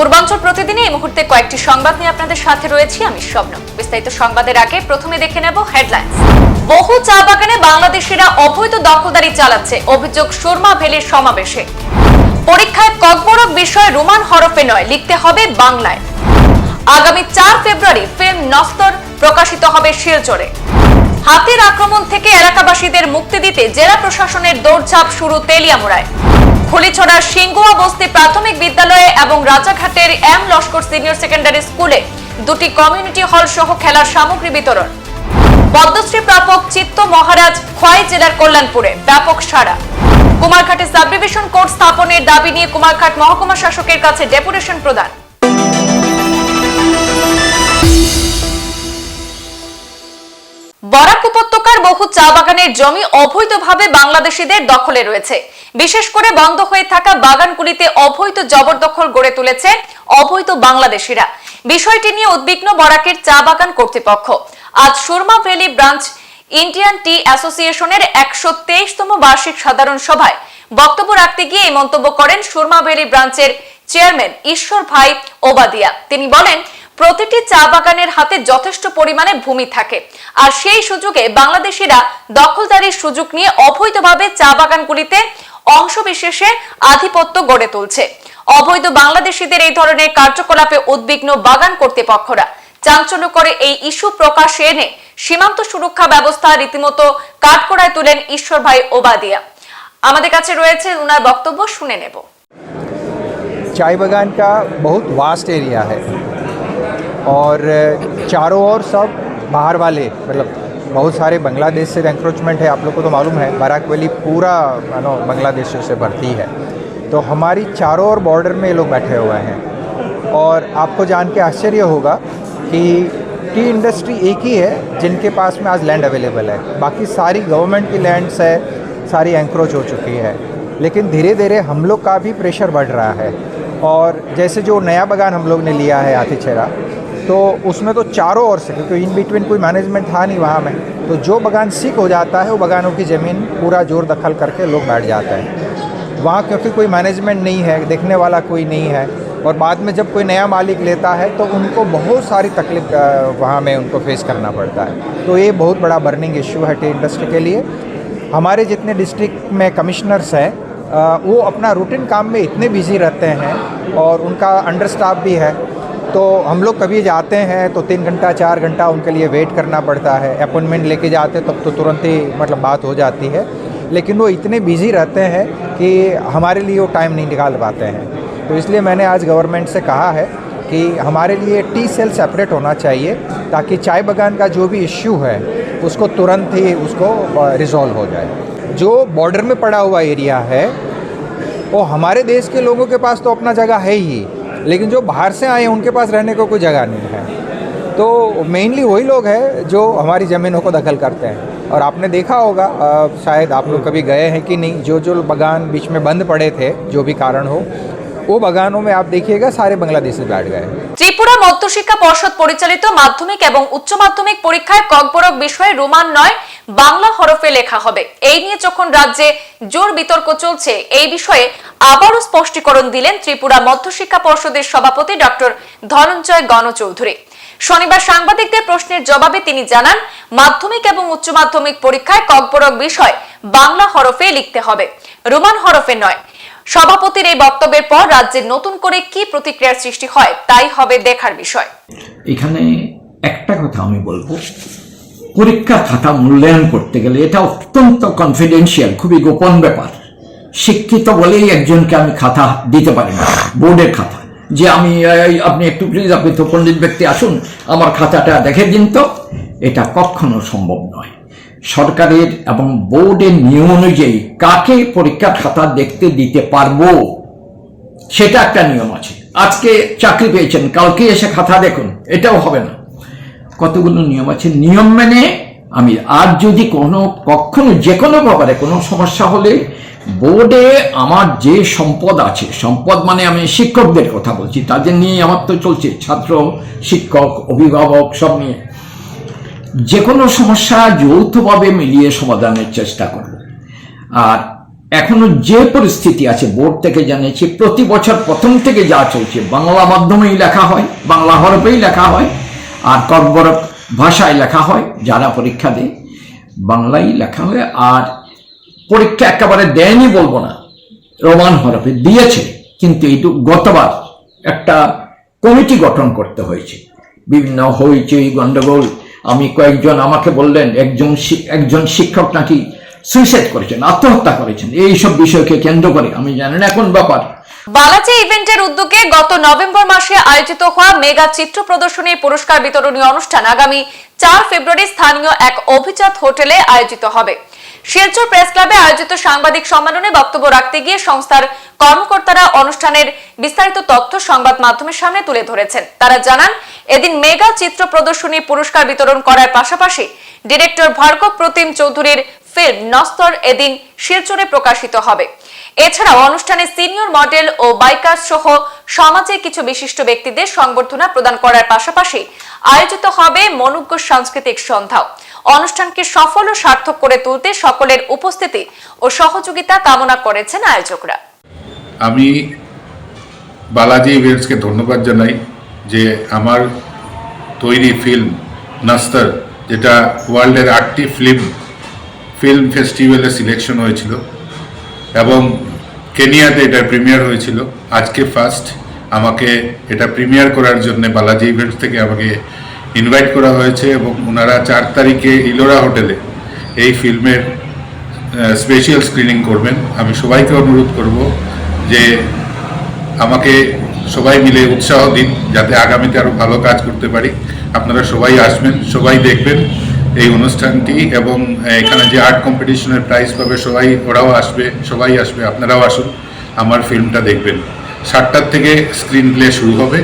পূর্বাঞ্চল প্রতিদিনে এই মুহূর্তে কয়েকটি সংবাদ নিয়ে আপনাদের সাথে রয়েছি। আমি স্বপ্ন। বিস্তারিত সংবাদের আগে প্রথমে দেখে নেব হেডলাইন্স। বহু চা বাগানে বাংলাদেশিরা অবৈধ দখলদারি চালাচ্ছে, অভিযোগ সুরমা ভ্যালির সমাবেশে। পরীক্ষায় ককবরক বিষয় রোমান হরফে নয়, লিখতে হবে বাংলায়। আগামী চার ফেব্রুয়ারি ফিল্ম নস্তর প্রকাশিত হবে শিলচরে। হাতির আক্রমণ থেকে এলাকাবাসীদের মুক্তি দিতে জেলা প্রশাসনের দৌড়ঝাঁপ শুরু তেলিয়ামুড়ায়। খলিছড়ার সিংগুয়া বস্তি প্রাথমিক বিদ্যালয়ে এবং রাজাঘাটের এম লস্কর সিনিয়র সেকেন্ডারি স্কুলে দুটি কমিউনিটি হল সহ খেলার সামগ্রী বিতরণ। পদ্মশ্রী প্রাপক চিত্ত মহারাজ খোয়াই জেলার কল্যাণপুরে ব্যাপক সাড়া। কুমারঘাটে সাবডিভিশন কোর্ট স্থাপনের দাবি নিয়ে কুমারঘাট মহকুমা শাসকের কাছে ডেপুটেশন প্রদান। বরাক উপত্যকার বহু চা বাগানের জমি অবৈধভাবে বাংলাদেশিদের দখলে রয়েছে। বিশেষ করে বন্ধ হয়ে থাকা বাগানগুলিতে অবৈধ জবরদখল গড়ে তুলেছে অবৈধ বাংলাদেশিরা। বিষয়টি নিয়ে উদ্বিগ্ন বরাকের চা বাগান কর্তৃপক্ষ। আজ Surma valley branch Indian tea অ্যাসোসিয়েশনের একশো তেইশতম বার্ষিক সাধারণ সভায় বক্তব্য রাখতে গিয়ে এই মন্তব্য করেন সুরমা ভ্যালি ব্রাঞ্চের চেয়ারম্যান ঈশ্বর ভাই ওবাদিয়া। তিনি বলেন, প্রতিটি চা বাগানের হাতে যথেষ্ট পরিমাণে ভূমি থাকে আর সেই সুযোগে বাংলাদেশিরা দখলদারির সুযোগ নিয়ে অবৈধভাবে চা বাগানগুলিতে অংশবিশেষে আধিপত্য গড়ে তুলছে অবৈধ বাংলাদেশিদের এই ধরনের কার্যকলাপে উদ্বিগ্ন বাগান কর্তৃপক্ষরা চাঞ্চল্য করে এই ইস্যু প্রকাশ্যে এনে সীমান্ত সুরক্ষা ব্যবস্থা রীতিমতো কাঠকড়ায় তুলেন ঈশ্বর ভাই ওবাদিয়া আমাদের কাছে রয়েছে ওনার বক্তব্য শুনে নেব चाय बागान का बहुत वास्ट एरिया है और चारों ओर सब बाहर वाले मतलब बहुत सारे बांग्लादेश से एंक्रोचमेंट है, आप लोग को तो मालूम है, बराक वैली पूरा, मानो, बांग्लादेशियों से भरती है। तो हमारी चारों ओर बॉर्डर में ये लोग बैठे हुए हैं। और आपको जान के आश्चर्य होगा कि टी इंडस्ट्री एक ही है, जिनके पास में आज लैंड अवेलेबल है। बाकी सारी गवर्नमेंट की लैंड्स है, सारी एंक्रोच हो चुकी है। लेकिन धीरे धीरे हम लोग का भी प्रेशर बढ़ रहा है। और जैसे जो नया बागान हम लोग ने लिया है आतिछेरा तो उसमें तो चारों ओर से, क्योंकि इन बिटवीन कोई मैनेजमेंट था नहीं वहाँ में तो जो बगान सीख हो जाता है, वो बगानों की ज़मीन पूरा ज़ोर दखल करके लोग बैठ जाते हैं। वहाँ क्योंकि कोई मैनेजमेंट नहीं है, देखने वाला कोई नहीं है, और बाद में जब कोई नया मालिक लेता है तो उनको बहुत सारी तकलीफ़ वहाँ में उनको फेस करना पड़ता है। तो ये बहुत बड़ा बर्निंग इशू है टी इंडस्ट्री के लिए। हमारे जितने डिस्ट्रिक्ट में कमिश्नर्स हैं वो अपना रूटीन काम में इतने बिज़ी रहते हैं, और उनका अंडर स्टाफ भी है तो हम लोग कभी जाते हैं तो तीन घंटा, चार घंटा उनके लिए वेट करना पड़ता है। अपॉइंटमेंट लेके जाते तब तो तुरंत ही मतलब बात हो जाती है। लेकिन वो इतने बिज़ी रहते हैं कि हमारे लिए वो टाइम नहीं निकाल पाते हैं। तो इसलिए मैंने आज गवर्नमेंट से कहा है कि हमारे लिए टी सेल सेपरेट होना चाहिए, ताकि चाय बागान का जो भी इश्यू है, उसको तुरंत ही उसको रिजॉल्व हो जाए। जो बॉर्डर में पड़ा हुआ एरिया है, वो हमारे देश के लोगों के पास तो अपना जगह है ही। लेकिन जो बाहर से आए हैं उनके पास रहने को कोई जगह नहीं है तो मेनली वही लोग हैं जो हमारी ज़मीनों को दखल करते हैं और आपने देखा होगा अ, शायद आप लोग कभी गए हैं कि नहीं जो जो बागान बीच में बंद पड़े थे जो भी कारण हो वो बागानों में आप देखिएगा सारे बांग्लादेशी बैठ गए हैं ত্রিপুরা মধ্যশিক্ষা পর্ষদ পরিচালিত মাধ্যমিক এবং উচ্চ মাধ্যমিক পরীক্ষায় ককবরক বিষয়ে রোমান নয় বাংলা হরফে লেখা হবে এই নিয়ে যখন রাজ্যে জোর বিতর্ক চলছে এই বিষয়ে আবারও স্পষ্টীকরণ দিলেন ত্রিপুরা মধ্যশিক্ষা পর্ষদের সভাপতি ডক্টর ধনঞ্জয় গণচৌধুরী। শনিবার সাংবাদিকদের প্রশ্নের জবাবে তিনি জানান, মাধ্যমিক এবং উচ্চ মাধ্যমিক পরীক্ষায় ককবরক বিষয় বাংলা হরফে লিখতে হবে, রোমান হরফে নয়। সভাপতির এই বক্তব্যের পর রাজ্যে নতুন করে কি প্রতিক্রিয়ার সৃষ্টি হয়, তাই হবে দেখার বিষয়। এখানে একটা কথা আমি বলব, পরীক্ষা খাতা মূল্যায়ন করতে গেলে এটা অত্যন্ত কনফিডেন্সিয়াল খুবই গোপন ব্যাপার। শিক্ষিত বলেই একজনকে আমি খাতা দিতে পারি না, বোর্ডের খাতা। যে আমি আপনি একটু প্লিজ আপনি তো পণ্ডিত ব্যক্তি, আসুন, আমার খাতাটা দেখে দিন তো। এটা কখনো সম্ভব নয়। সরকারের এবং বোর্ডের নিয়ম অনুযায়ী কাকে পরীক্ষার খাতা দেখতে দিতে পারব, সেটা একটা নিয়ম আছে। আজকে চাকরি পেয়েছেন, কালকে এসে খাতা দেখুন, এটাও হবে না। কতগুলো নিয়ম আছে? নিয়ম মেনে আমি, আর যদি কোনো, কখনো যে কোনো ব্যাপারে কোনো সমস্যা হলে বোর্ডে আমার যে সম্পদ আছে, সম্পদ মানে আমি শিক্ষকদের কথা বলছি, তাদের নিয়ে আমার তো চলছে, ছাত্র, শিক্ষক, অভিভাবক, সব নিয়ে। যে কোনো সমস্যা যৌথভাবে মিলিয়ে সমাধানের চেষ্টা করব। আর এখনও যে পরিস্থিতি আছে বোর্ড থেকে জানিয়েছি, প্রতি বছর প্রথম থেকে যা চলছে, বাংলা মাধ্যমেই লেখা হয়, বাংলা হরফেই লেখা হয়, আর কর্বর ভাষায় লেখা হয়, যারা পরীক্ষা দেয়, বাংলাই লেখা হয়, আর পরীক্ষা একেবারে দেয়নি বলব না। রোমান হরফে দিয়েছে, কিন্তু এইটু গতবার একটা কমিটি গঠন করতে হয়েছে। বিভিন্ন হইচই, গন্ডগোল, আমি কয়েকজন আমাকে বললেন, একজন একজন শিক্ষক নাকি সুইসাইড করেছেন, আত্মহত্যা করেছেন, এইসব বিষয়কে কেন্দ্র করে, আমি জানি না এখন ব্যাপার। বালাজি ইভেন্টের উদ্যোগে গত নভেম্বর মাসে আয়োজিত হওয়া মেগা চিত্র প্রদর্শনী পুরস্কার বিতরণী অনুষ্ঠান আগামী চার ফেব্রুয়ারি স্থানীয় এক অভিজাত হোটেলে আয়োজিত হবে। শিলচর প্রেস ক্লাবে আয়োজিত সাংবাদিক সম্মেলনে বক্তব্য রাখতে গিয়ে সংস্থার কর্মকর্তারা অনুষ্ঠানের বিস্তারিত তথ্য সংবাদ মাধ্যমের সামনে তুলে ধরেছেন। তারা জানান, এদিন মেগা চিত্র প্রদর্শনী পুরস্কার বিতরণ করার পাশাপাশি ডিরেক্টর ভার্গব প্রতিম চৌধুরীর ফিল্ম নস্তর এদিন শিলচরে প্রকাশিত হবে। এছাড়াও অনুষ্ঠানে সিনিয়র মডেল ও বাইকার সহ সমাজের কিছু বিশিষ্ট ব্যক্তিদের সংবর্ধনা প্রদান করার পাশাপাশি আয়োজিত হবে মনুজ্ঞ সাংস্কৃতিক সন্ধ্যাও। অনুষ্ঠানকে সফল ও সার্থক করে তুলতে সকলের উপস্থিতি ও সহযোগিতা কামনা করেছেন আয়োজকরা। আমি বালাজি ইভেন্টসকে ধন্যবাদ জানাই যে আমার তৈরি ফিল্ম নাস্তার, যেটা ওয়ার্ল্ডের আটটি ফিল্ম ফিল্ম ফেস্টিভ্যালে সিলেকশন হয়েছিল এবং কেনিয়াতে এটা প্রিমিয়ার হয়েছিল। আজকে ফার্স্ট আমাকে এটা প্রিমিয়ার করার জন্য বালাজি ইভেন্টস থেকে আমাকে ইনভাইট করা হয়েছে এবং ওনারা চার তারিখে ইলোরা হোটেলে এই ফিল্মের স্পেশাল স্ক্রিনিং করবেন। আমি সবাইকে অনুরোধ করব যে আমাকে সবাই মিলে উৎসাহ দিন, যাতে আগামীতে আরও ভালো কাজ করতে পারি। আপনারা সবাই আসবেন, সবাই দেখবেন এই অনুষ্ঠানটি এবং এখানে যে আর্ট কম্পিটিশনের প্রাইজ পাবে, সবাই, ওরাও আসবে, সবাই আসবে, আপনারাও আসুন, আমার ফিল্মটা দেখবেন। সাতটার থেকে স্ক্রিন প্লে শুরু হবে।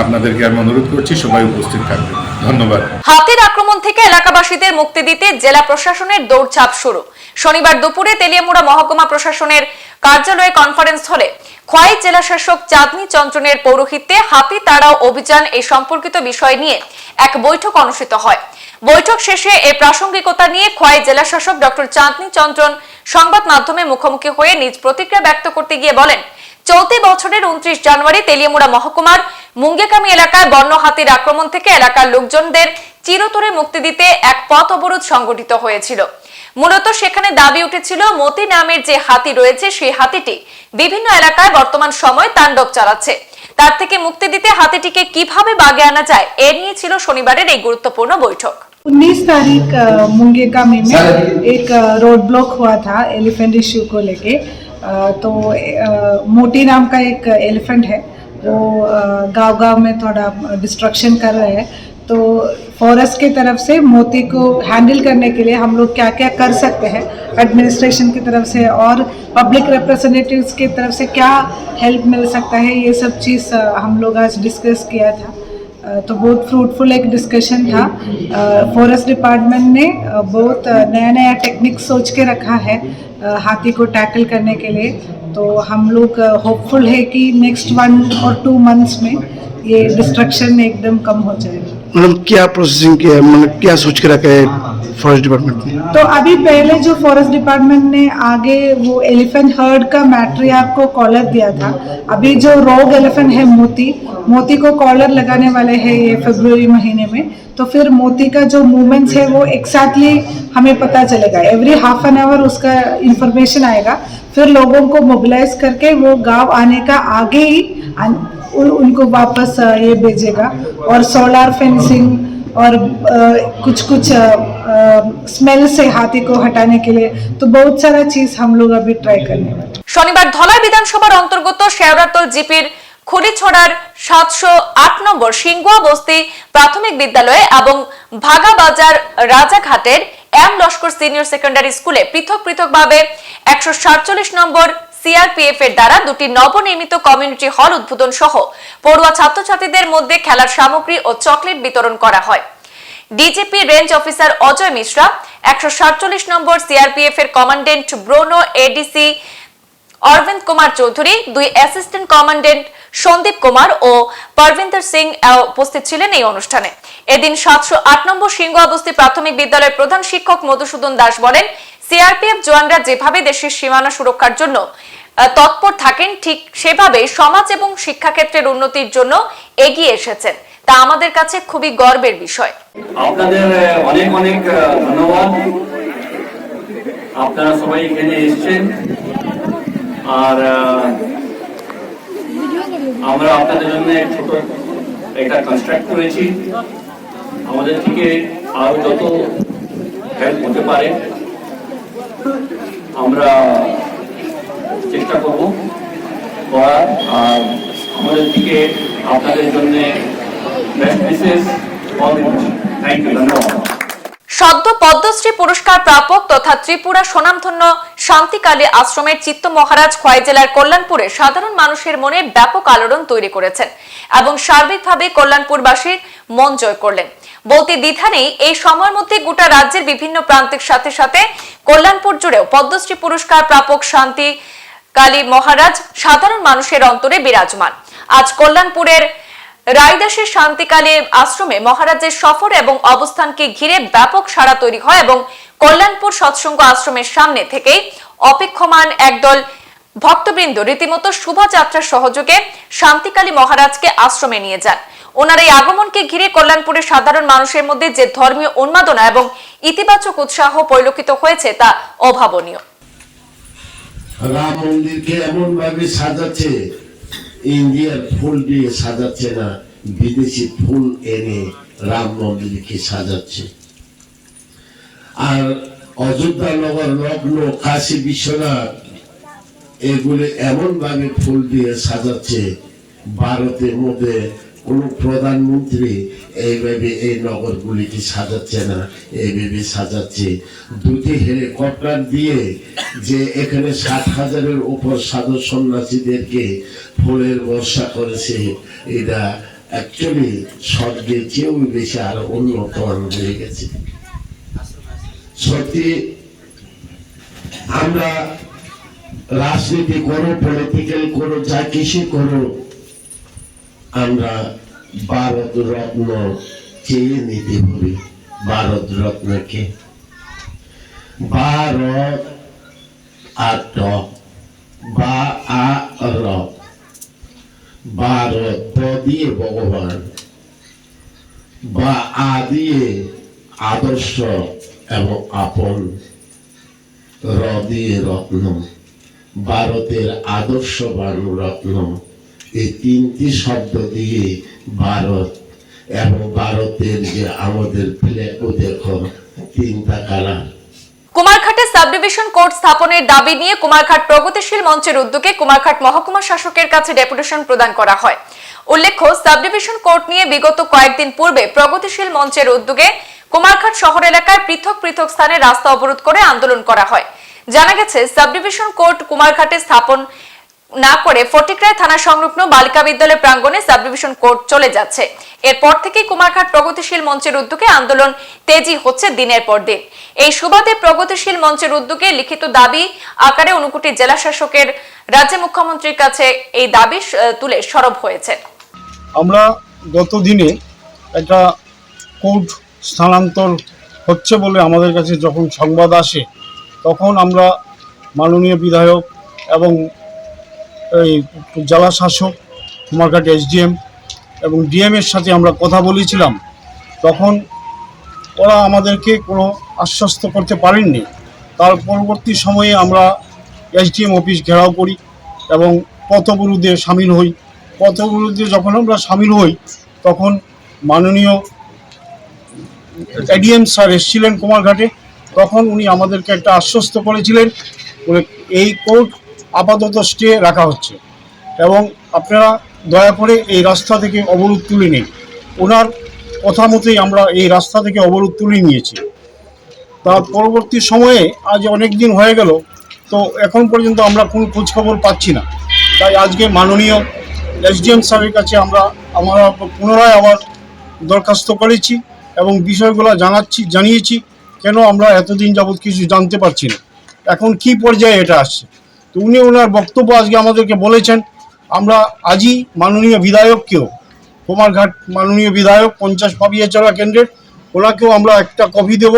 আপনাদেরকে আমি অনুরোধ করছি, সবাই উপস্থিত থাকবেন। ধন্যবাদ। হাতির আক্রমণ থেকে এলাকাবাসীদের মুক্তি দিতে জেলা প্রশাসনের দৌড়ঝাঁপ শুরু। শনিবার দুপুরে তেলিয়ামুড়া মহকুমা প্রশাসনের কার্যালয়ে কনফারেন্স হলে খোয়াই জেলা শাসক চাঁদনি চন্দ্রনের পৌরোহিত্যে হাতি তাড়াও অভিযান এই সম্পর্কিত বিষয় নিয়ে এক বৈঠক অনুষ্ঠিত হয়। বৈঠক শেষে এ প্রাসঙ্গিকতা নিয়ে খোয়াই জেলা শাসক ডক্টর চাঁদনি চন্দ্রন সংবাদ মাধ্যমে মুখোমুখি হয়ে নিজ প্রতিক্রিয়া ব্যক্ত করতে গিয়ে বলেন চলতি বছরের উনত্রিশ জানুয়ারি তেলিয়ামুড়া মহকুমার মুঙ্গেকামি এলাকায় বন্য হাতির আক্রমণ থেকে এলাকার লোকজনদের চিরতরে মুক্তি দিতে এক পথ অবরোধ সংগঠিত হয়েছিল মূলত সেখানে দাবি উঠেছিল মতি নামের যে হাতি রয়েছে সেই হাতিটি বিভিন্ন এলাকায় বর্তমান সময় তাণ্ডব চালাচ্ছে তার থেকে মুক্তি দিতে হাতিটিকে কিভাবে বাগে আনা যায় এ নিয়ে ছিল শনিবারের এই গুরুত্বপূর্ণ বৈঠক 19 तारीख अ, मुंगेका में में एक अ, रोड ब्लॉक हुआ था एलिफेंट इश्यू को लेके अ, तो मोटी नाम का एक एलिफेंट है। वो गाँव गाँव में थोड़ा डिस्ट्रक्शन कर रहे हैं। तो फॉरेस्ट की तरफ़ से मोती को हैंडल करने के लिए हम लोग क्या क्या कर सकते हैं? एडमिनिस्ट्रेशन की तरफ़ से और पब्लिक रिप्रेजेंटेटिव्स की तरफ़ से क्या हेल्प मिल सकता है? ये सब चीज़ हम लोग आज डिस्कस किया था। तो बहुत फ्रूटफुल एक डिस्कशन था। फॉरेस्ट डिपार्टमेंट ने बहुत नया नया टेक्निक सोच के रखा है हाथी को टैकल करने के लिए। तो हम लोग होपफुल है कि नेक्स्ट वन और टू मंथ्स में ये डिस्ट्रक्शन एकदम कम हो जाएगा। मतलब क्या प्रोसेसिंग किया है? मतलब क्या सोच के रखा है फॉरेस्ट डिपार्टमेंट ने? तो अभी पहले जो फॉरेस्ट डिपार्टमेंट ने आगे वो एलिफेंट हर्ड का मैट्रियार्क को कॉलर दिया था अभी जो रोग एलिफेंट है मोती मोती को कॉलर लगाने वाले हैं ये फरवरी महीने में तो फिर मोती का जो मूवमेंट्स है वो एक्जैक्टली हमें पता चलेगा। एवरी हाफ़ एन आवर उसका इंफॉर्मेशन आएगा फिर लोगों को मोबिलाइज करके वो गाँव आने का आगे ही उन, उनको वापस अ, ये भेजेगा और सोलार फेंसिंग और अ, कुछ कुछ स्मेल से हाथी को हटाने के लिए तो बहुत सारा चीज हम लोग अभी ट्राई करने वाले हैं। শনিবার ধলাই বিধানসভার অন্তর্গত শেওড়াতল জিপির খুলিছড়ার সাতশো আট নম্বর সিঙ্গুয়া বস্তি প্রাথমিক বিদ্যালয়ে এবং ভাগাবাজার রাজাঘাটের এম লস্কর সিনিয়র সেকেন্ডারি স্কুলে পৃথক পৃথকভাবে একশো সাতচল্লিশ নম্বর সিআরপিএফ এর দ্বারা দুটি নবনির্মিত কমিউনিটি হল উদ্বোধন সহ পড়ুয়া ছাত্রছাত্রীদের মধ্যে খেলার সামগ্রী ও চকলেট বিতরণ করা হয়। DGP range officer Ajay Mishra, একশো সাতচল্লিশ নম্বর সিআরপিএফ এর commandant Bruno ADC Arvind Kumar Chowdhury, দুই অ্যাসিস্ট্যান্ট কমান্ডেন্ট সন্দীপ কুমার ও পরবিন্দর সিং উপস্থিত ছিলেন এই অনুষ্ঠানে। এদিন সাতশো আট নম্বর সিংহ অবস্থি প্রাথমিক বিদ্যালয়ের প্রধান শিক্ষক মধুসূদন দাস বলেন সিআরপিএফ জওয়ানরা যেভাবে দেশের সীমানা সুরক্ষার জন্য তৎপর থাকেন, ঠিক সেভাবে সমাজ এবং শিক্ষাক্ষেত্রের উন্নতির জন্য এগিয়ে এসেছেন। তা আমাদের কাছে খুবই গর্বের বিষয়। আপনাদের অনেক অনেক ধন্যবাদ। আপনারা সবাই এখানে এসেছেন। আর আমরা আপনাদের জন্য ছোট একটা কনস্ট্রাক্ট করেছি। আমাদের থেকে আরও যত হেল্প হতে পারে আমরা চেষ্টা করব করার। আর আমাদের থেকে আপনাদের জন্য সদ্য পদ্মশ্রী পুরস্কার প্রাপক তথা ত্রিপুরা স্বনামধন্য শান্তিকালী আশ্রমের চিত্ত মহারাজ খোয়াই জেলার কল্যাণপুরে সাধারণ মানুষের মনে ব্যাপক আলোড়ন তৈরি করেছেন এবং সার্বিকভাবে কল্যাণপুরবাসীর মন জয় করলেন। বলতে দ্বিধা নেই। এই সময়ের মধ্যে গোটা রাজ্যের বিভিন্ন প্রান্তের সাথে সাথে কল্যাণপুর জুড়েও পদ্মশ্রী পুরস্কার প্রাপক শান্তি কালী মহারাজ সাধারণ মানুষের অন্তরে বিরাজমান। আজ কল্যাণপুরের রায়দাসের শান্তিকালী আশ্রমে মহারাজের সফর এবং অবস্থানকে ঘিরে ব্যাপক সাড়া তৈরি হয় এবং কল্যাণপুর সৎসঙ্গ আশ্রমের সামনে থেকেই অপেক্ষমান একদল ভক্তবৃন্দ রীতিমতো শোভাযাত্রার সহযোগে শান্তিকালী মহারাজকে আশ্রমে নিয়ে যান। ওনার এই আগমনকে ঘিরে কল্যাণপুরের সাধারণ মানুষের মধ্যে যে ধর্মীয় উন্মাদনা এবং ইতিবাচক উৎসাহ পরিলক্ষিত হয়েছে, তা অভাবনীয়। রাম মন্দিরকে এমন ভাবে সাজাচ্ছে, ইন্ডিয়ার ফুল দিয়ে সাজাচ্ছে না, বিদেশি ফুল এনে রাম মন্দিরকে সাজাচ্ছে। আর অযোধ্যা নগর লগ্ন কাশী, বিশ্বনাথ, এগুলি এমন ভাবে ফুল দিয়ে সাজাচ্ছে, ভারতের মধ্যে কোন প্রধানমন্ত্রী এইভাবে এই নগরগুলিকে সাজাচ্ছে না, এইভাবে সাজাচ্ছে। দুটি হেলিকপ্টার দিয়ে যে এখানে ষাট হাজারের উপর সাধু সন্ন্যাসীদেরকে ফুলের বর্ষা করেছে, এটা অ্যাকচুয়ালি স্বর্গের চেয়েও বেশি আরও উন্নত হয়ে গেছে। সত্যি, আমরা রাজনীতি করো পলিটিক্যাল করো, যা কিছু করো আমরা ভারত রত্ন চেয়ে নিতে হবে? ভারত রত্নকে ভারত আর ট বা আ র। ভারত দিয়ে ভগবান। বা আ দিয়ে আদর্শ এবং আপন। র দিয়ে রত্ন। ভারতের আদর্শবান রত্ন। এই তিনটি শব্দ দিয়ে ভারত এবং ভারতের যে আমাদের প্লেটও দেখো, তিনটা কালার কুমারঘাটে সাব ডিভিশন কোর্ট স্থাপনের দাবি নিয়ে কুমারঘাট প্রগতিশীল মঞ্চের উদ্যোগে কুমারঘাট মহকুমা শাসকের কাছে ডেপুটেশন প্রদান করা হয়। উল্লেখ্য সাব ডিভিশন কোর্ট নিয়ে বিগত কয়েকদিন পূর্বে প্রগতিশীল মঞ্চের উদ্যোগে কুমারঘাট শহর এলাকায় পৃথক পৃথক স্থানে রাস্তা অবরোধ করে আন্দোলন করা হয়। জানা গেছে সাব ডিভিশন কোর্ট কুমারঘাটে স্থাপন না করে ফটিকরায় থানা সংলগ্ন বালিকা বিদ্যালয় প্রাঙ্গণে সাব ডিভিশন কোর্ট চলে যাচ্ছে। এরপর থেকে কুমারঘাট প্রগতিশীল মঞ্চের উদ্যোগে আন্দোলন তেজি হচ্ছে দিনের পর দিন। এই সুবাদে প্রগতিশীল মঞ্চের উদ্যোগে লিখিত দাবি আকারে অনুকুটি জেলা শাসকের রাজ্য মুখ্যমন্ত্রীর কাছে এই দাবি তুলে সরব হয়েছে। আমরা গত দিনে একটা কোর্ট স্থানান্তর হচ্ছে বলে আমাদের কাছে যখন সংবাদ আসে, তখন আমরা মাননীয় বিধায়ক এবং এই জেলা শাসক কুমারঘাট এসডিএম এবং ডিএম এর সাথে আমরা কথা বলেছিলাম। তখন ওরা আমাদেরকে কোনো আশ্বস্ত করতে পারেননি। তার পরবর্তী সময়ে আমরা এসডিএম অফিস ঘেরাও করি এবং পথবরুদ্ধে সামিল হই। পথবরুদ্ধে যখন আমরা সামিল হই, তখন মাননীয় এডিএম স্যার এসেছিলেন কুমারঘাটে। তখন উনি আমাদেরকে একটা আশ্বস্ত করেছিলেন এই কোর্ট আপাতত স্টে রাখা হচ্ছে। এবং আপনারা দয়া করে এই রাস্তা থেকে অবরোধ তুলে নিন। ওনার কথা মতোই আমরা এই রাস্তা থেকে অবরোধ তুলে নিয়েছি। তার পরবর্তী সময়ে আজ অনেক দিন হয়ে গেল, তো এখন পর্যন্ত আমরা কোনো খোঁজখবর পাচ্ছি না। তাই আজকে মাননীয় এসডিএম স্যারের কাছে আমরা আমরা পুনরায় আবার দরখাস্ত করেছি এবং বিষয়গুলো জানাচ্ছি, জানিয়েছি, কেন আমরা এতদিন যাবৎ কিছু জানতে পারছি না। এখন কি পর্যায়ে এটা আসছে? তো উনি ওনার বক্তব্য আজকে আমাদেরকে বলেছেন, আমরা আজই মাননীয় বিধায়ককেও, কুমারঘাট মাননীয় বিধায়ক পঞ্চাশ পাবিয়াচড়া কেন্দ্রের, ওনাকেও আমরা একটা কপি দেব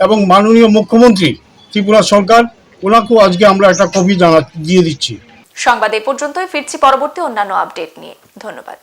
এবং মাননীয় মুখ্যমন্ত্রী ত্রিপুরা সরকার, ওনাকেও আজকে আমরা একটা কপি জানা, দিয়ে দিচ্ছি। সংবাদ এ পর্যন্তই, ফিরছি পরবর্তী অন্যান্য আপডেট নিয়ে। ধন্যবাদ।